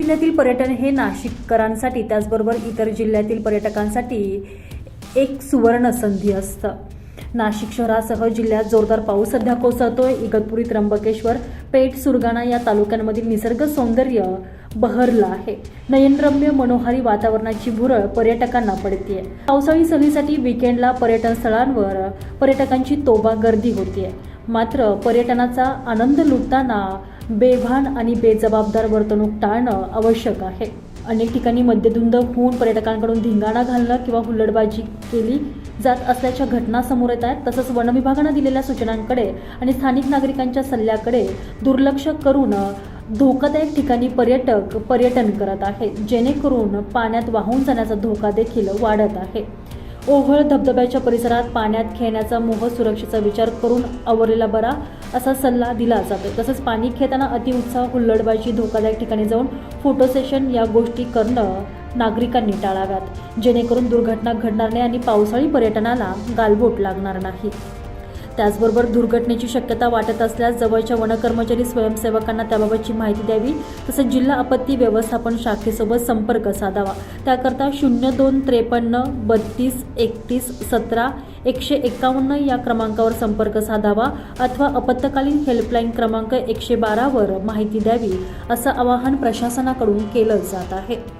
जिल्ह्यातील पर्यटन हे नाशिककरांसाठी त्याचबरोबर इतर जिल्ह्यातील पर्यटकांसाठी एक सुवर्ण संधी असतं. नाशिक शहरासह जिल्ह्यात जोरदार पाऊस सध्या कोसळतोय. इगतपुरी त्र्यंबकेश्वर पेठ सुरगाणा या तालुक्यांमधील निसर्ग सौंदर्य बहरलं आहे. नयनरम्य मनोहारी वातावरणाची भुरळ पर्यटकांना पडतीये. पावसाळी सहलीसाठी विकेंडला पर्यटन स्थळांवर पर्यटकांची तोबा गर्दी होतीये. मात्र पर्यटनाचा आनंद लुटताना बेभान आणि बेजबाबदार वर्तणूक टाळणं आवश्यक आहे. अनेक ठिकाणी मद्यधुंद होऊन पर्यटकांकडून धिंगाणा घालणं किंवा हुल्लडबाजी केली जात असल्याच्या घटना समोर येत आहेत. तसंच वनविभागानं दिलेल्या सूचनांकडे आणि स्थानिक नागरिकांच्या सल्ल्याकडे दुर्लक्ष करून धोकादायक ठिकाणी पर्यटक पर्यटन करत आहेत. जेणेकरून पाण्यात वाहून जाण्याचा धोका देखील वाढत आहे. ओहळ धबधब्याच्या परिसरात पाण्यात खेळण्याचा मोह सुरक्षेचा विचार करून आवरलेला बरा असा सल्ला दिला जातो तसंच पाणी खेळताना अतिउत्साह हुल्लडबाजी धोकादायक ठिकाणी जाऊन फोटो सेशन या गोष्टी करणं नागरिकांनी टाळाव्यात. जेणेकरून दुर्घटना घडणार नाही आणि पावसाळी पर्यटनाला गालबोट लागणार नाही. त्याचबरोबर दुर्घटनेची शक्यता वाटत असल्यास जवळच्या वनकर्मचारी स्वयंसेवकांना त्याबाबतची माहिती द्यावी तसंच जिल्हा आपत्ती व्यवस्थापन शाखेसोबत संपर्क साधावा. त्याकरता शून्य दोन त्रेपन्न बत्तीस एकतीस सतरा एकशे एकावन्न या क्रमांकावर संपर्क साधावा अथवा आपत्कालीन हेल्पलाईन क्रमांक एकशे बारावर माहिती द्यावी असं आवाहन प्रशासनाकडून केलं जात आहे.